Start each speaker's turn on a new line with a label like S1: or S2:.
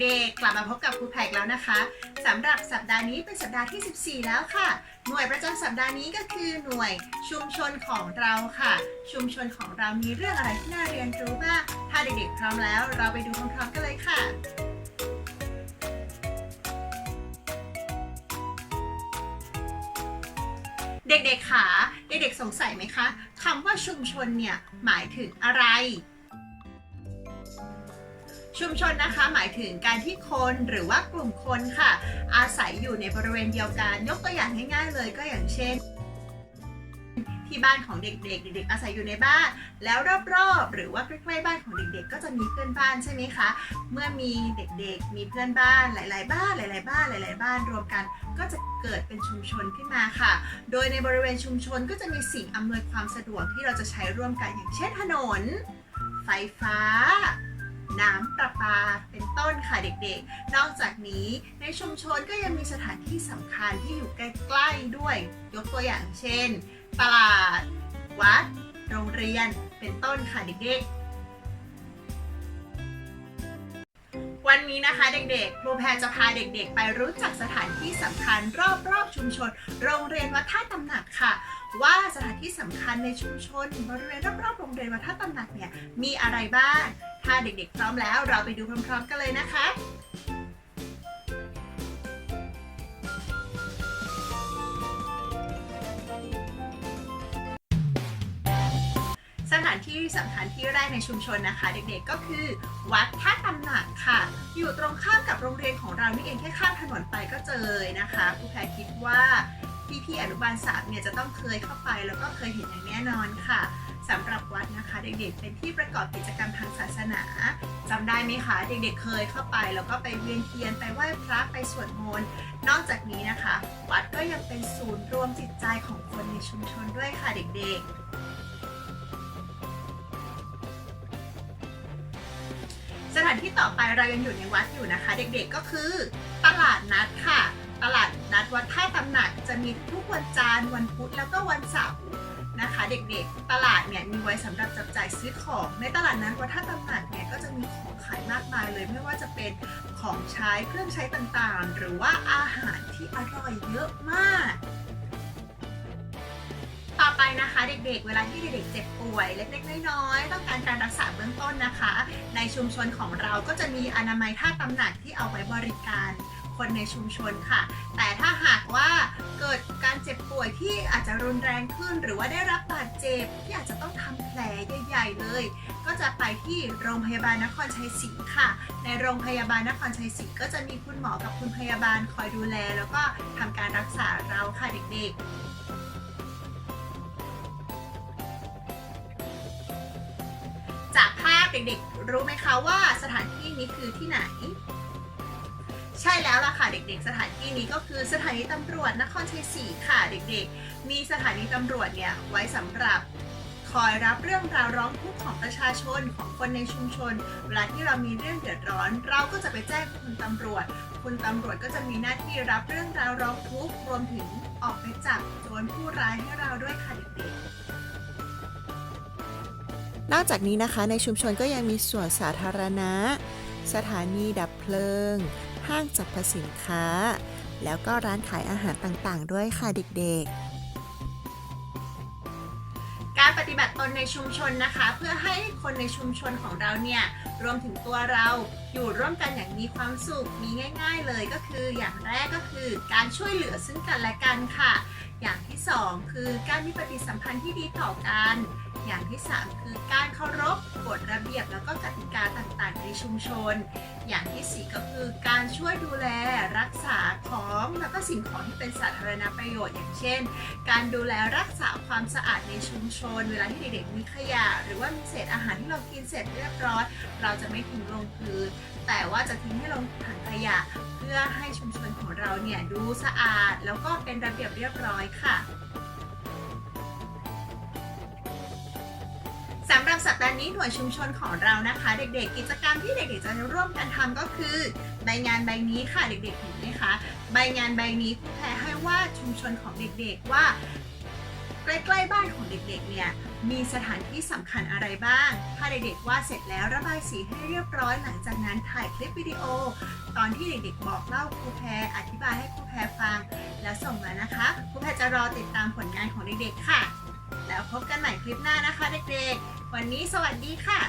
S1: เด็กกลับมาพบกับครูแพกแล้วนะคะสำหรับสัปดาห์นี้เป็นสัปดาห์ที่ 14 แล้วค่ะ หน่วยประจำสัปดาห์นี้ก็คือหน่วยชุมชนของเราค่ะ ชุมชนของเรามีเรื่องอะไรที่น่าเรียนรู้บ้างถ้าเด็กๆ พร้อมแล้ว เราไปดูพร้อมๆกันเลยค่ะ เด็กๆค่ะเด็กๆสงสัยไหมคะคำว่าชุมชนเนี่ยหมายถึงอะไร ชุมชนนะคะหมายถึงการที่คนหรือว่ากลุ่มคนค่ะ อาศัยอยู่ในบริเวณเดียวกัน ยกตัวอย่างง่ายๆเลยก็อย่างเช่น ที่บ้านของเด็กๆ เด็กๆอาศัยอยู่ในบ้าน แล้วรอบๆ หรือว่าใกล้ๆบ้านของเด็กๆ ก็จะมีเพื่อนบ้านใช่ไหมคะ เมื่อมีเด็กๆ มีเพื่อนบ้านหลาย ๆ บ้านหลาย ๆ บ้านหลาย ๆ บ้านรวมกัน ก็จะเกิดเป็นชุมชนขึ้นมาค่ะ โดยในบริเวณชุมชนก็จะมีสิ่งอำนวยความสะดวกที่เราจะใช้ร่วมกันอย่างเช่นถนน ไฟฟ้า น้ำประปาเป็นต้นค่ะเด็กๆ นอกจากนี้ในชุมชนก็ยังมีสถานที่สำคัญที่อยู่ใกล้ๆด้วย ยกตัวอย่างเช่น ตลาด วัด โรงเรียน เป็นต้นค่ะเด็กๆวันนี้นะคะเด็กๆครูแพรจะพาเด็กๆ ไปรู้จักสถานที่สำคัญรอบๆ ชุมชน โรงเรียนวัดท่าตำหนักค่ะ ว่าสถานที่สำคัญในชุมชนบริเวณรอบๆโรงเรียนวัดท่าตำหนักเนี่ยมีอะไรบ้าง ถ้าเด็กๆ พร้อมแล้ว เราไปดูพร้อมๆ กันเลยนะคะสถานที่สำคัญที่แรกในชุมชนนะคะ เด็กๆก็คือ วัดท่าตำหนักค่ะ อยู่ตรงข้ามกับโรงเรียนของเรานี่เองแค่ข้ามถนนไปก็เจอเลยนะคะครูแพรคิดว่า พี่ๆอนุบาลสามเนี่ยจะต้องเคยเข้าไปแล้วก็เคยเห็นอย่างแน่นอนค่ะสำหรับวัดนะคะ เด็กๆ เป็นที่ประกอบกิจกรรมทางศาสนาจำได้ไหมคะ เด็กๆ เคยเข้าไป แล้วก็ไปเวียนเทียนไปไหว้พระไปสวดมนต์นอกจากนี้นะคะ วัดก็ยังเป็นศูนย์รวมจิตใจของคนในชุมชนด้วยค่ะเด็กๆสถานที่ต่อไปเรายังอยู่ในวัดอยู่นะคะ เด็กๆก็คือตลาดนัดค่ะ ตลาดนัดวัดท่าตำหนักจะมีทุกวันจันทร์วันพุธแล้วก็วันเสาร์นะคะ เด็กๆตลาดเนี่ยมีไว้สำหรับจับจ่ายซื้อของ ในตลาดนัดวัดท่าตำหนักเนี่ยก็จะมีของขายมากมายเลย ไม่ว่าจะเป็นของใช้เครื่องใช้ต่างๆ หรือว่าอาหารที่อร่อยเยอะมาก ต่อไปนะคะเด็กๆ เวลาที่เด็กๆเจ็บป่วยเล็กๆน้อยๆต้องการการรักษาเบื้องต้นนะคะ ในชุมชนของเราก็จะมีอนามัยท่าตำหนักที่เอาไว้บริการ คนในชุมชนค่ะ แต่ถ้าหากว่าเกิดการเจ็บป่วยที่อาจจะรุนแรงขึ้น หรือว่าได้รับบาดเจ็บที่อาจจะต้องทำแผลใหญ่ๆเลย ก็จะไปที่โรงพยาบาลนครชัยศรีค่ะ ในโรงพยาบาลนครชัยศรีก็จะมีคุณหมอกับคุณพยาบาลคอยดูแล แล้วก็ทำการรักษาเราค่ะเด็กๆจากภาพเด็กๆ รู้ไหมคะว่าสถานที่นี้คือที่ไหน ใช่แล้วล่ะค่ะเด็กๆ สถานที่นี้ก็คือสถานีตำรวจนครชัยศรีค่ะเด็กๆ มีสถานีตำรวจเนี่ยไว้สำหรับคอยรับเรื่องราวร้องทุกข์ของประชาชนของคนในชุมชน เวลาที่เรามีเรื่องเดือดร้อน เราก็จะไปแจ้งคุณตำรวจ คุณตำรวจก็จะมีหน้าที่รับเรื่องราวร้องทุกข์รวมถึงออกไปจับโจรผู้ร้ายให้เราด้วยค่ะเด็กๆ
S2: นอกจากนี้นะคะในชุมชนก็ยังมีสวนสาธารณะ สถานีดับเพลิง ห้างสรรพสินค้า แล้วก็ร้านขายอาหารต่างๆ ด้วยค่ะเด็กๆ
S1: การปฏิบัติตนในชุมชนนะคะ เพื่อให้คนในชุมชนของเราเนี่ย รวมถึงตัวเราอยู่ร่วมกันอย่างมีความสุขมีง่าย ๆ เลยก็คือ อย่างแรกก็คือการช่วยเหลือซึ่งกันและกันค่ะ อย่างที่สองคือการมีปฏิสัมพันธ์ที่ดีต่อกัน อย่างที่สามคือการเคารพกฎระเบียบแล้วก็กติกาต่างๆ ในชุมชน อย่างที่สี่ก็คือการช่วยดูแลรักษาของแล้วก็สิ่งของที่เป็นสาธารณประโยชน์ อย่างเช่น การดูแลรักษาความสะอาดในชุมชน เวลาที่เด็กๆมีขยะ หรือว่ามีเศษอาหารที่เรากินเสร็จเรียบร้อยเราราจะไม่ทิ้งลงพื้นแต่ว่าจะทิ้งให้ลงถังขยะ เพื่อให้ชุมชนของเราเนี่ยดูสะอาด แล้วก็เป็นระเบียบเรียบร้อยค่ะสำหรับสัปดาห์นี้หน่วยชุมชนของเรานะคะ เด็กๆ กิจกรรมที่เด็กๆจะร่วมกันทำก็คือใบงานใบนี้ค่ะเด็กๆเห็นไหมคะใบงานใบนี้ครูแพรให้ว่าชุมชนของเด็กๆว่า ใกล้ๆบ้านของเด็กๆ เนี่ย มีสถานที่สำคัญอะไรบ้าง ถ้าเด็กๆวาดเสร็จแล้วระบายสีให้เรียบร้อย หลังจากนั้นถ่ายคลิปวิดีโอ ตอนที่เด็กๆ บอกเล่าครูแพรอธิบายให้ครูแพรฟัง แล้วส่งมานะคะ ครูแพรจะรอติดตามผลงานของเด็กๆ ค่ะ แล้วพบกันใหม่คลิปหน้านะคะ เด็กๆ วันนี้สวัสดีค่ะ